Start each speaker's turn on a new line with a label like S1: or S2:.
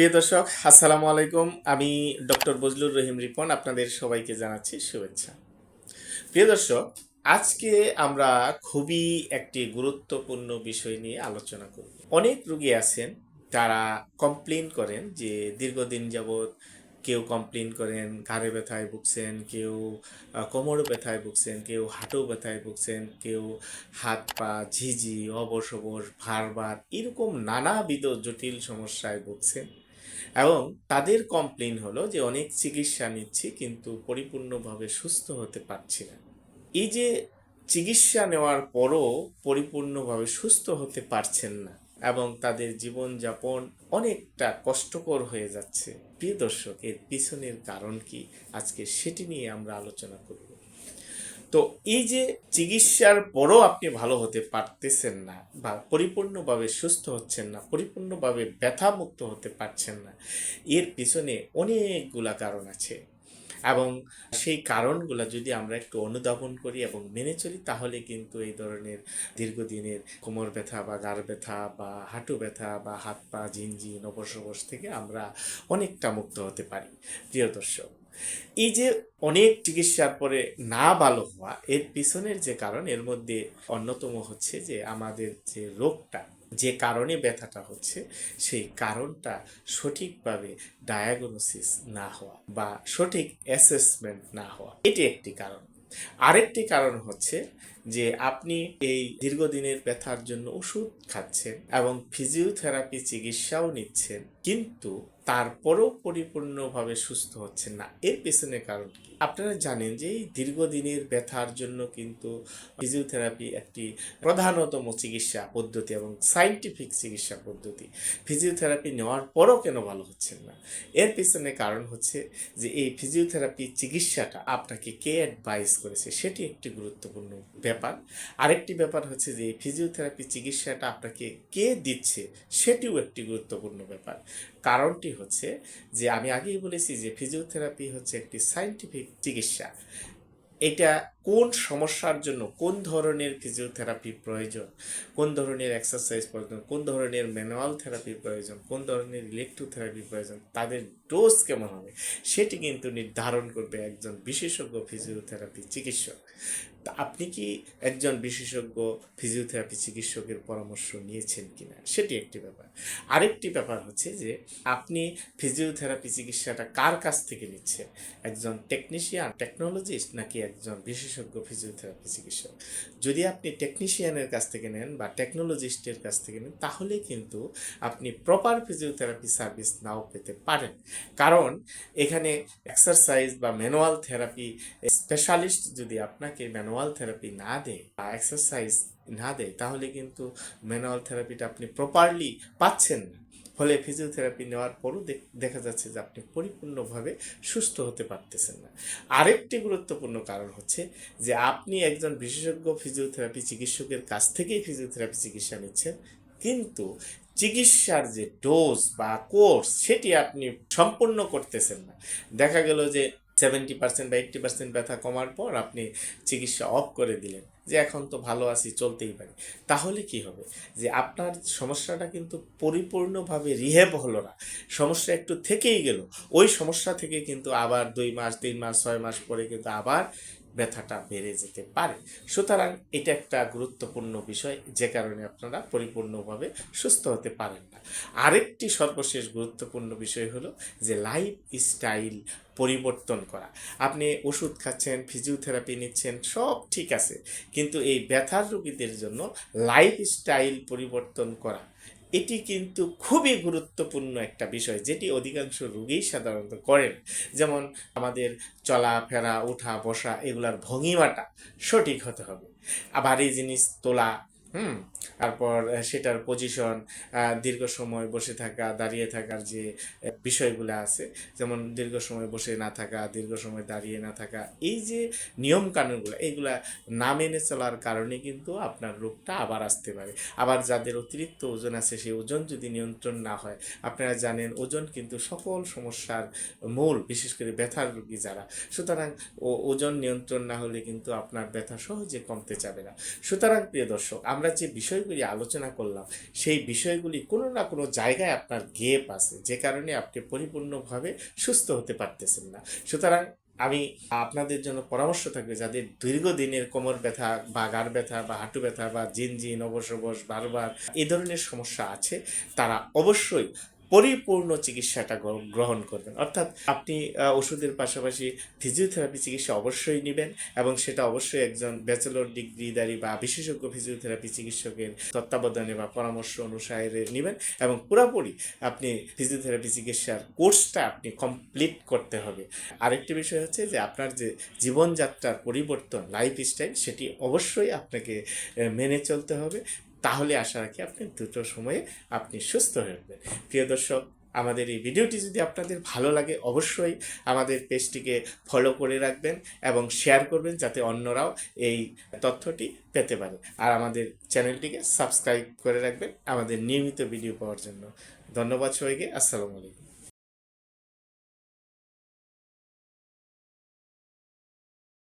S1: প্রিয় দর্শক, আসসালামু আলাইকুম। আমি ডক্টর বজলুর রহিম রিপন, আপনাদের সবাইকে জানাচ্ছি শুভেচ্ছা। প্রিয় দর্শক, আজকে আমরা খুবই একটি গুরুত্বপূর্ণ বিষয় নিয়ে আলোচনা করব। অনেক রোগী আছেন, তারা কমপ্লেন করেন যে দীর্ঘদিন যাবৎ কেউ কমপ্লেন করেন, ঘাড়ে ব্যথায় ভুগছেন, কেউ কোমর ব্যথায় ভুগছেন, কেউ হাঁটু ব্যথায় ভুগছেন, কেউ হাত পা ঝিঝি অবশ অবশ ভারবার এরকম নানাবিধ জটিল সমস্যায় ভুগছেন। এবং তাদের কমপ্লেন হলো যে অনেক চিকিৎসা নিচ্ছি কিন্তু পরিপূর্ণভাবে সুস্থ হতে পারছি না। এই যে চিকিৎসা নেওয়ার পরও পরিপূর্ণভাবে সুস্থ হতে পারছেন না এবং তাদের জীবনযাপন অনেকটা কষ্টকর হয়ে যাচ্ছে। প্রিয় দর্শক, এর পিছনের কারণ কি? আজকে সেটি নিয়ে আমরা আলোচনা করব। তো এই যে চিকিৎসার পরও আপনি ভালো হতে পারতেছেন না বা পরিপূর্ণভাবে সুস্থ হচ্ছেন না, পরিপূর্ণভাবে ব্যথামুক্ত হতে পারছেন না, এর পিছনে অনেকগুলা কারণ আছে। এবং সেই কারণগুলো যদি আমরা একটু অনুধাবন করি এবং মেনে চলি, তাহলে কিন্তু এই ধরনের দীর্ঘদিনের কোমর ব্যথা বা গাড় ব্যথা বা হাঁটু ব্যথা বা হাত পা ঝিনঝিন অবসবস থেকে আমরা অনেকটা মুক্ত হতে পারি। প্রিয় দর্শক এই যে অনেক চিকিৎসার পরে না ভালো হওয়া, এর পিছনের যে কারণ, এর মধ্যে অন্যতম হচ্ছে যে আমাদের যে রোগটা, যে কারণে ব্যথাটা হচ্ছে, সেই কারণটা সঠিকভাবে ডায়াগনোসিস না হওয়া বা সঠিক অ্যাসেসমেন্ট না হওয়া। এটি একটি কারণ। আরেকটি কারণ হচ্ছে যে আপনি এই দীর্ঘদিনের ব্যথার জন্য ওষুধ খাচ্ছেন এবং ফিজিওথেরাপি চিকিৎসাও নিচ্ছেন, কিন্তু তারপরেও পরিপূর্ণভাবে সুস্থ হচ্ছেন না। এর পেছনে কারণ কি? আপনারা জানেন যে এই দীর্ঘদিনের ব্যথার জন্য কিন্তু ফিজিওথেরাপি একটি প্রধানতম চিকিৎসা পদ্ধতি এবং সাইন্টিফিক চিকিৎসা পদ্ধতি। ফিজিওথেরাপি নেওয়ার পরও কেন ভালো হচ্ছেন না? এর পেছনে কারণ হচ্ছে যে এই ফিজিওথেরাপি চিকিৎসাটা আপনাকে কে অ্যাডভাইস করেছে? সেটি একটি গুরুত্বপূর্ণ ব্যাপার। আরেকটি ব্যাপার হচ্ছে যে ফিজিওথেরাপি চিকিৎসাটা আপনাকে কে দিচ্ছে সেটিও একটি গুরুত্বপূর্ণ ব্যাপার। কারণটি হচ্ছে যে, আমি আগেই বলেছি যে ফিজিওথেরাপি হচ্ছে একটি সাইন্টিফিক চিকিৎসা। এটা কোন সমস্যার জন্য, কোন ধরনের ফিজিওথেরাপি প্রয়োজন, কোন ধরনের এক্সারসাইজ প্রয়োজন, কোন ধরনের ম্যানুয়াল থেরাপি প্রয়োজন, কোন ধরনের ইলেকট্রোথেরাপি প্রয়োজন, তাদের ডোজ কেমন হবে, সেটি কিন্তু নির্ধারণ করবে একজন বিশেষজ্ঞ ফিজিওথেরাপি চিকিৎসক। তা আপনি কি একজন বিশেষজ্ঞ ফিজিওথেরাপি চিকিৎসকের পরামর্শ নিয়েছেন কিনা? সেটি একটি ব্যাপার। আরেকটি ব্যাপার হচ্ছে যে, আপনি ফিজিওথেরাপি চিকিৎসাটা কার কাছ থেকে নিচ্ছেন? একজন টেকনিশিয়ান টেকনোলজিস্ট নাকি একজন বিশেষজ্ঞ ফিজিওথেরাপি চিকিৎসক। যদি আপনি টেকনিশিয়ানের কাছ থেকে নেন বা টেকনোলজিস্টের কাছ থেকে নেন, তাহলে কিন্তু আপনি প্রপার ফিজিওথেরাপি সার্ভিস নাও পেতে পারেন। কারণ এখানে এক্সারসাইজ বা ম্যানুয়াল থেরাপি স্পেশালিস্ট যদি আপনাকে ম্যানুয়াল থেরাপি না দেয় বা এক্সারসাইজ না দেয়, তাহলে কিন্তু ম্যানুয়াল থেরাপিটা আপনি প্রপারলি পাচ্ছেন না। ফলে ফিজিওথেরাপি নেওয়ার পরও দেখ- যাচ্ছে যে আপনি পরিপূর্ণভাবে সুস্থ হতে পারতেছেন না। আরেকটি গুরুত্বপূর্ণ কারণ হচ্ছে যে আপনি একজন বিশেষজ্ঞ ফিজিওথেরাপি চিকিৎসকের কাছ থেকেই ফিজিওথেরাপি চিকিৎসা নিচ্ছেন, কিন্তু চিকিৎসার যে ডোজ বা কোর্স সেটি আপনি সম্পূর্ণ করতেছেন না। দেখা গেল যে সেভেন্টি পার্সেন্ট বা এইট্টি পার্সেন্ট ব্যথা কমার পর আপনি চিকিৎসা অফ করে দিলেন, যে এখন তো ভালো আছি, চলতেই পারি। তাহলে কি হবে? যে আপনার সমস্যাটা কিন্তু পরিপূর্ণভাবে রিহেব হলো না। সমস্যা একটু থেকেই গেল। ওই সমস্যা থেকে কিন্তু আবার দুই মাস, তিন মাস, ছয় মাস পরে কিন্তু আবার ব্যথাটা বেড়ে যেতে পারে। সুতরাং এটা একটা গুরুত্বপূর্ণ বিষয়, যে কারণে আপনারা পরিপূর্ণভাবে সুস্থ হতে পারেন না। আরেকটি সর্বশেষ গুরুত্বপূর্ণ বিষয় হলো যে লাইফ স্টাইল পরিবর্তন করা। আপনি ওষুধ খাচ্ছেন ফিজিওথেরাপি নিচ্ছেন, সব ঠিক আছে। কিন্তু এই ব্যথার রোগীদের জন্য লাইফ স্টাইল পরিবর্তন করা এটি কিন্তু খুবই গুরুত্বপূর্ণ একটা বিষয় যেটি অধিকাংশ রুগী সাধারণত করেন। যেমন আমাদের চলাফেরা উঠা বসা এগুলার ভঙ্গিমাটা সঠিক হতে হবে। আবার এই জিনিস তোলা হুম, তারপর সেটার পজিশন দীর্ঘ সময় বসে থাকা, দাঁড়িয়ে থাকার যে বিষয়গুলো আছে, যেমন দীর্ঘ সময় বসে না থাকা, দীর্ঘ সময় দাঁড়িয়ে না থাকা, এই যে নিয়ম কানুনগুলো এইগুলা না মেনে চলার কারণে কিন্তু আপনার রোগটা আবার আসতে পারে। আবার যাদের অতিরিক্ত ওজন আছে, সেই ওজন যদি নিয়ন্ত্রণ না হয়, আপনারা জানেন ওজন কিন্তু সকল সমস্যার মূল, বিশেষ করে ব্যথার রোগী যারা। সুতরাং ওজন নিয়ন্ত্রণ না হলে কিন্তু আপনার ব্যথা সহজে কমতে যাবে না। সুতরাং প্রিয় দর্শক আমরা যে বিষয়গুলি আলোচনা করলাম, সেই বিষয়গুলি কোনো না কোনো জায়গায় আপনার গেপ আছে, যে কারণে আপনি পরিপূর্ণভাবে সুস্থ হতে পারতেছেন না। সুতরাং আমি আপনাদের জন্য পরামর্শ থাকবে, যাদের দীর্ঘদিনের কোমর ব্যথা বা গাড় ব্যথা বা হাঁটু ব্যথা বা জিন জিন অবশ অবশ বারবার এই ধরনের সমস্যা আছে, তারা অবশ্যই পরিপূর্ণ চিকিৎসাটা গ্র- গ্রহণ করবেন। অর্থাৎ আপনি ওষুধের পাশাপাশি ফিজিওথেরাপি চিকিৎসা অবশ্যই নেবেন এবং সেটা অবশ্যই একজন ব্যাচেলর ডিগ্রিধারী বা বিশেষজ্ঞ ফিজিওথেরাপি চিকিৎসকের তত্ত্বাবধানে বা পরামর্শ অনুসারে নেবেন এবং পুরোপুরি আপনি ফিজিওথেরাপি চিকিৎসার কোর্সটা আপনি কমপ্লিট করতে হবে। আরেকটি বিষয় হচ্ছে যে আপনার যে জীবনযাত্রার পরিবর্তন লাইফ স্টাইল সেটি অবশ্যই আপনাকে মেনে চলতে হবে। তাহলে আশা রাখি আপনি দুটো সময়ে আপনি সুস্থ হয়ে উঠবেন। প্রিয় দর্শক, আমাদের এই ভিডিওটি যদি আপনাদের ভালো লাগে, অবশ্যই আমাদের পেজটিকে ফলো করে রাখবেন এবং শেয়ার করবেন যাতে অন্যরাও এই তথ্যটি পেতে পারে। আর আমাদের চ্যানেলটিকে সাবস্ক্রাইব করে রাখবেন আমাদের নিয়মিত ভিডিও পাওয়ার জন্য। ধন্যবাদ সবাইকে, আসসালামু আলাইকুম।